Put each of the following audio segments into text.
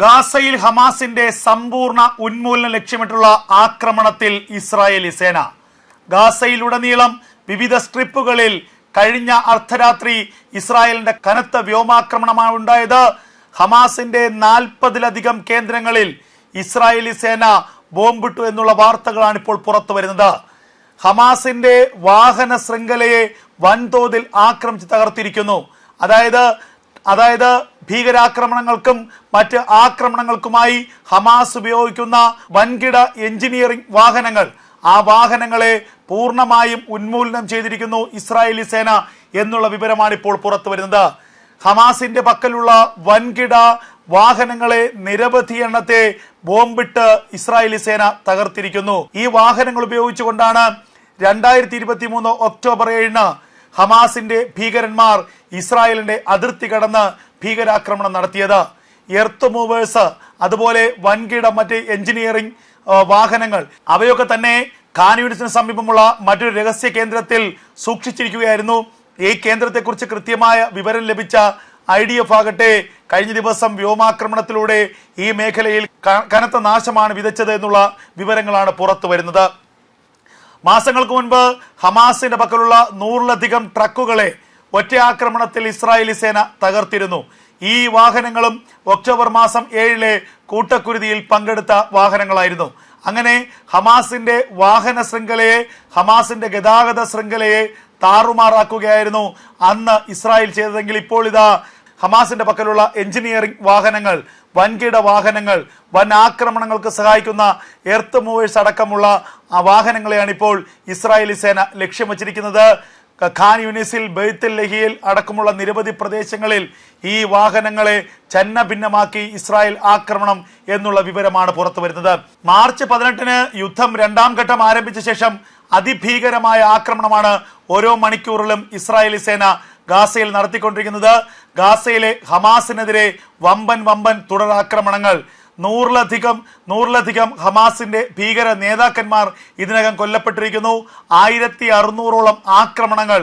ഗാസയിൽ ഹമാസിന്റെ സമ്പൂർണ ഉന്മൂലനം ലക്ഷ്യമിട്ടുള്ള ആക്രമണത്തിൽ ഇസ്രായേലി സേന. ഗാസയിലുടനീളം വിവിധ സ്ട്രിപ്പുകളിൽ കഴിഞ്ഞ അർദ്ധരാത്രി ഇസ്രായേലിന്റെ കനത്ത വ്യോമാക്രമണമാണ് ഉണ്ടായത്. ഹമാസിന്റെ നാൽപ്പതിലധികം കേന്ദ്രങ്ങളിൽ ഇസ്രായേലി സേന ബോംബിട്ടു എന്നുള്ള വാർത്തകളാണ് ഇപ്പോൾ പുറത്തു വരുന്നത്. ഹമാസിന്റെ വാഹന ശൃംഖലയെ വൻതോതിൽ ആക്രമിച്ച് തകർത്തിരിക്കുന്നു. അതായത് അതായത് ഭീകരാക്രമണങ്ങൾക്കും മറ്റ് ആക്രമണങ്ങൾക്കുമായി ഹമാസ് ഉപയോഗിക്കുന്ന വൻകിട എഞ്ചിനീയറിംഗ് വാഹനങ്ങൾ ആ വാഹനങ്ങളെ പൂർണമായും ഉന്മൂലനം ചെയ്തിരിക്കുന്നു ഇസ്രായേലി സേന എന്നുള്ള വിവരമാണ് ഇപ്പോൾ പുറത്തു വരുന്നത്. ഹമാസിന്റെ പക്കലുള്ള വൻകിട വാഹനങ്ങളെ നിരവധി എണ്ണത്തെ ബോംബിട്ട് ഇസ്രായേലി സേന തകർത്തിരിക്കുന്നു. ഈ വാഹനങ്ങൾ ഉപയോഗിച്ചുകൊണ്ടാണ് രണ്ടായിരത്തി ഇരുപത്തി മൂന്ന് ഒക്ടോബർ ഏഴിന് ഹമാസിന്റെ ഭീകരന്മാർ ഇസ്രായേലിന്റെ അതിർത്തി കടന്ന് ഭീകരാക്രമണം നടത്തിയത്. എർത്ത് മൂവേഴ്സ് അതുപോലെ വൻകിട മറ്റ് എഞ്ചിനീയറിംഗ് വാഹനങ്ങൾ അവയൊക്കെ തന്നെ ഖാൻ സമീപമുള്ള മറ്റൊരു രഹസ്യ കേന്ദ്രത്തിൽ സൂക്ഷിച്ചിരിക്കുകയായിരുന്നു. ഈ കേന്ദ്രത്തെക്കുറിച്ച് കൃത്യമായ വിവരം ലഭിച്ച ഐ ഡി എഫ് ആകട്ടെ കഴിഞ്ഞ ദിവസം വ്യോമാക്രമണത്തിലൂടെ ഈ മേഖലയിൽ കനത്ത നാശമാണ് വിതച്ചത് എന്നുള്ള വിവരങ്ങളാണ് പുറത്തു വരുന്നത് മാസങ്ങൾക്ക് മുൻപ് ഹമാസിന്റെ പക്കലുള്ള നൂറിലധികം ട്രക്കുകളെ ഒറ്റയാക്രമണത്തിൽ ഇസ്രായേലി സേന തകർത്തിരുന്നു. ഈ വാഹനങ്ങളും ഒക്ടോബർ മാസം ഏഴിലെ കൂട്ടക്കുരുതിയിൽ പങ്കെടുത്ത വാഹനങ്ങളായിരുന്നു. അങ്ങനെ ഹമാസിന്റെ വാഹന ശൃംഖലയെ ഹമാസിന്റെ ഗതാഗത ശൃംഖലയെ താറുമാറാക്കുകയായിരുന്നു അന്ന് ഇസ്രായേൽ ചെയ്തതെങ്കിൽ ഇപ്പോൾ ഇതാ ഹമാസിന്റെ പക്കലുള്ള എഞ്ചിനീയറിംഗ് വാഹനങ്ങൾ വൻകിട വാഹനങ്ങൾ വൻ ആക്രമണങ്ങൾക്ക് സഹായിക്കുന്ന എർത്ത് മൂവേഴ്സ് അടക്കമുള്ള ആ വാഹനങ്ങളെയാണ് ഇപ്പോൾ ഇസ്രായേലി സേന ലക്ഷ്യം വച്ചിരിക്കുന്നത്. ഖാൻ യൂണിസിൽ ബെയ്ത്തിൽ ലഹിയിൽ അടക്കമുള്ള നിരവധി പ്രദേശങ്ങളിൽ ഈ വാഹനങ്ങളെ ചന്ന ഭിന്നമാക്കി ഇസ്രായേൽ ആക്രമണം എന്നുള്ള വിവരമാണ് പുറത്തു വരുന്നത്. മാർച്ച് പതിനെട്ടിന് യുദ്ധം രണ്ടാം ഘട്ടം ആരംഭിച്ച ശേഷം അതിഭീകരമായ ആക്രമണമാണ് ഓരോ മണിക്കൂറിലും ഇസ്രായേലി സേന ഗാസയിൽ നടത്തിക്കൊണ്ടിരിക്കുന്നത്. ഗാസയിലെ ഹമാസിനെതിരെ വമ്പൻ വമ്പൻ തുടരാക്രമണങ്ങൾ നൂറിലധികം നൂറിലധികം ഹമാസിന്റെ ഭീകര നേതാക്കന്മാർ ഇതിനകം കൊല്ലപ്പെട്ടിരിക്കുന്നു. ആയിരത്തി അറുന്നൂറോളം ആക്രമണങ്ങൾ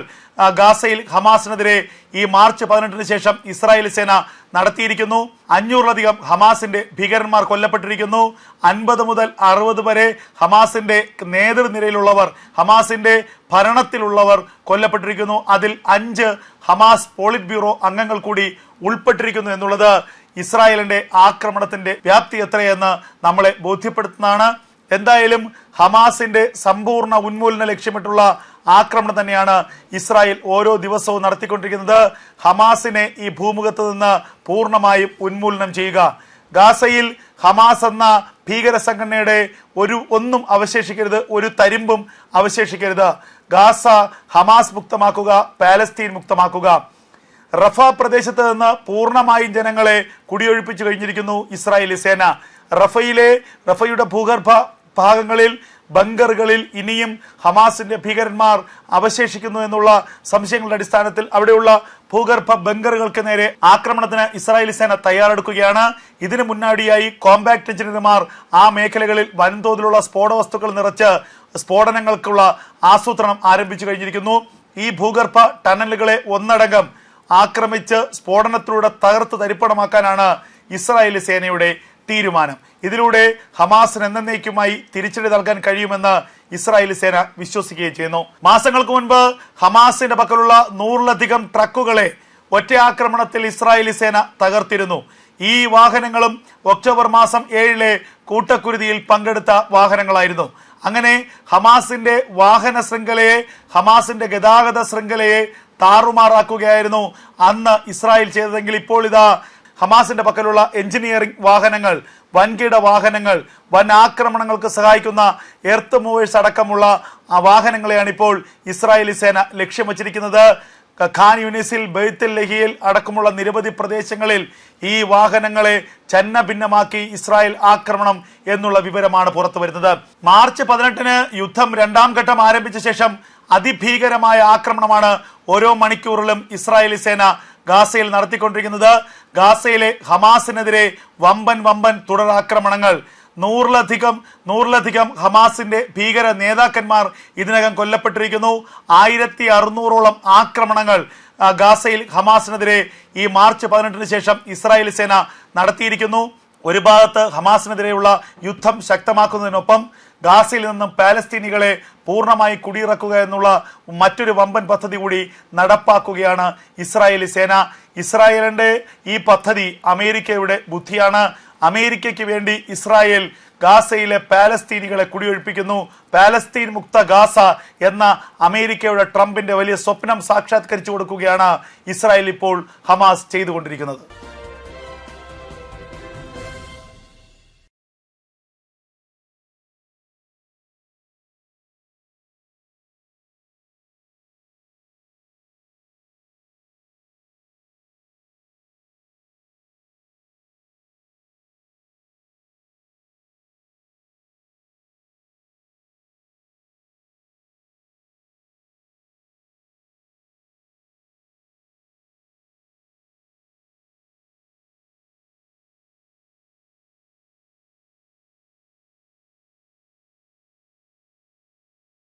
ഗാസയിൽ ഹമാസിനെതിരെ ഈ മാർച്ച് പതിനെട്ടിന് ശേഷം ഇസ്രായേൽ സേന നടത്തിയിരിക്കുന്നു. അഞ്ഞൂറിലധികം ഹമാസിന്റെ ഭീകരന്മാർ കൊല്ലപ്പെട്ടിരിക്കുന്നു. അൻപത് മുതൽ അറുപത് വരെ ഹമാസിന്റെ നേതൃനിരയിലുള്ളവർ ഹമാസിന്റെ ഭരണത്തിലുള്ളവർ കൊല്ലപ്പെട്ടിരിക്കുന്നു. അതിൽ അഞ്ച് ഹമാസ് പോളിറ്റ് ബ്യൂറോ അംഗങ്ങൾ കൂടി ഉൾപ്പെട്ടിരിക്കുന്നു എന്നുള്ളത് ഇസ്രായേലിന്റെ ആക്രമണത്തിന്റെ വ്യാപ്തി എത്രയെന്ന് നമ്മളെ ബോധ്യപ്പെടുത്തുന്നതാണ്. എന്തായാലും ഹമാസിന്റെ സമ്പൂർണ ഉന്മൂലനം ലക്ഷ്യമിട്ടുള്ള ആക്രമണം തന്നെയാണ് ഇസ്രായേൽ ഓരോ ദിവസവും നടത്തിക്കൊണ്ടിരിക്കുന്നത്. ഹമാസിനെ ഈ ഭൂമുഖത്ത് നിന്ന് പൂർണമായും ഉന്മൂലനം ചെയ്യുക. ഗാസയിൽ ഹമാസ് എന്ന ഭീകര സംഘടനയുടെ ഒരു ഒന്നും അവശേഷിക്കരുത് ഒരു തരിമ്പും അവശേഷിക്കരുത്. ഗാസ ഹമാസ് മുക്തമാക്കുക പാലസ്തീൻ മുക്തമാക്കുക. റഫ പ്രദേശത്ത് നിന്ന് പൂർണമായും ജനങ്ങളെ കുടിയൊഴിപ്പിച്ചു കഴിഞ്ഞിരിക്കുന്നു ഇസ്രായേലി സേന. റഫയിലെ റഫയുടെ ഭൂഗർഭ ഭാഗങ്ങളിൽ ബങ്കറുകളിൽ ഇനിയും ഹമാസിന്റെ ഭീകരന്മാർ അവശേഷിക്കുന്നു എന്നുള്ള സംശയങ്ങളുടെ അടിസ്ഥാനത്തിൽ അവിടെയുള്ള ഭൂഗർഭ ബങ്കറുകൾക്ക് നേരെ ആക്രമണത്തിന് ഇസ്രായേലി സേന തയ്യാറെടുക്കുകയാണ്. ഇതിനു മുന്നാടിയായി കോമ്പാക്ട് എഞ്ചിനീയർമാർ ആ മേഖലകളിൽ വൻതോതിലുള്ള സ്ഫോട വസ്തുക്കൾ നിറച്ച് സ്ഫോടനങ്ങൾക്കുള്ള ആസൂത്രണം ആരംഭിച്ചു കഴിഞ്ഞിരിക്കുന്നു. ഈ ഭൂഗർഭ ടണലുകളെ ഒന്നടങ്കം ആക്രമിച്ച് സ്ഫോടനത്തിലൂടെ തകർത്ത് തരിപ്പണമാക്കാനാണ് ഇസ്രായേലി സേനയുടെ തീരുമാനം. ഇതിലൂടെ ഹമാസിന് എന്നേക്കുമായി തിരിച്ചടി നൽകാൻ കഴിയുമെന്ന് ഇസ്രായേലി സേന വിശ്വസിക്കുകയും ചെയ്യുന്നു. മാസങ്ങൾക്ക് മുൻപ് ഹമാസിന്റെ പക്കലുള്ള നൂറിലധികം ട്രക്കുകളെ ഒറ്റ ആക്രമണത്തിൽ ഇസ്രായേലി സേന തകർത്തിരുന്നു. ഈ വാഹനങ്ങളും ഒക്ടോബർ മാസം ഏഴിലെ കൂട്ടക്കുരുതിയിൽ പങ്കെടുത്ത വാഹനങ്ങളായിരുന്നു. അങ്ങനെ ഹമാസിന്റെ വാഹന ശൃംഖലയെ ഹമാസിന്റെ ഗതാഗത ശൃംഖലയെ താറുമാറാക്കുകയായിരുന്നു അന്ന് ഇസ്രായേൽ ചെയ്തതെങ്കിൽ ഇപ്പോൾ ഇതാ ഹമാസിന്റെ പക്കലുള്ള എഞ്ചിനീയറിംഗ് വാഹനങ്ങൾ വൻകിട വാഹനങ്ങൾ വൻ ആക്രമണങ്ങൾക്ക് സഹായിക്കുന്ന എർത്ത് മൂവേഴ്സ് അടക്കമുള്ള ആ വാഹനങ്ങളെയാണ് ഇപ്പോൾ ഇസ്രായേലി സേന ലക്ഷ്യം വച്ചിരിക്കുന്നത്. ഖാൻ യൂണിസിൽ ബെയ്ത്തിൽ ലഹിയിൽ അടക്കമുള്ള നിരവധി പ്രദേശങ്ങളിൽ ഈ വാഹനങ്ങളെ ചന്ന ഭിന്നമാക്കി ഇസ്രായേൽ ആക്രമണം എന്നുള്ള വിവരമാണ് പുറത്തു വരുന്നത് മാർച്ച് പതിനെട്ടിന് യുദ്ധം രണ്ടാം ഘട്ടം ആരംഭിച്ച ശേഷം അതിഭീകരമായ ആക്രമണമാണ് ഓരോ മണിക്കൂറിലും ഇസ്രായേലി സേന ഗാസയിൽ നടത്തിക്കൊണ്ടിരിക്കുന്നത്. ഗാസയിലെ ഹമാസിനെതിരെ വമ്പൻ വമ്പൻ തുടരാക്രമണങ്ങൾ നൂറിലധികം നൂറിലധികം ഹമാസിന്റെ ഭീകര നേതാക്കന്മാർ ഇതിനകം കൊല്ലപ്പെട്ടിരിക്കുന്നു. ആയിരത്തി അറുന്നൂറോളം ആക്രമണങ്ങൾ ഗാസയിൽ ഹമാസിനെതിരെ ഈ മാർച്ച് പതിനെട്ടിന് ശേഷം ഇസ്രായേലി സേന നടത്തിയിരിക്കുന്നു. ഒരു ഭാഗത്ത് ഹമാസിനെതിരെയുള്ള യുദ്ധം ശക്തമാക്കുന്നതിനൊപ്പം ഗാസയിൽ നിന്നും പാലസ്തീനികളെ പൂർണമായി കുടിയിറക്കുക എന്നുള്ള മറ്റൊരു വമ്പൻ പദ്ധതി കൂടി നടപ്പാക്കുകയാണ് ഇസ്രായേലി സേന. ഇസ്രായേലിന്റെ ഈ പദ്ധതി അമേരിക്കയുടെ ബുദ്ധിയാണ്. അമേരിക്കയ്ക്ക് വേണ്ടി ഇസ്രായേൽ ഗാസയിലെ പാലസ്തീനികളെ കുടിയൊഴിപ്പിക്കുന്നു. പാലസ്തീൻ മുക്ത ഗാസ എന്ന അമേരിക്കയുടെ ട്രംപിന്റെ വലിയ സ്വപ്നം സാക്ഷാത്കരിച്ചു കൊടുക്കുകയാണ് ഇസ്രായേൽ ഇപ്പോൾ ഹമാസ് ചെയ്തുകൊണ്ടിരിക്കുന്നത്.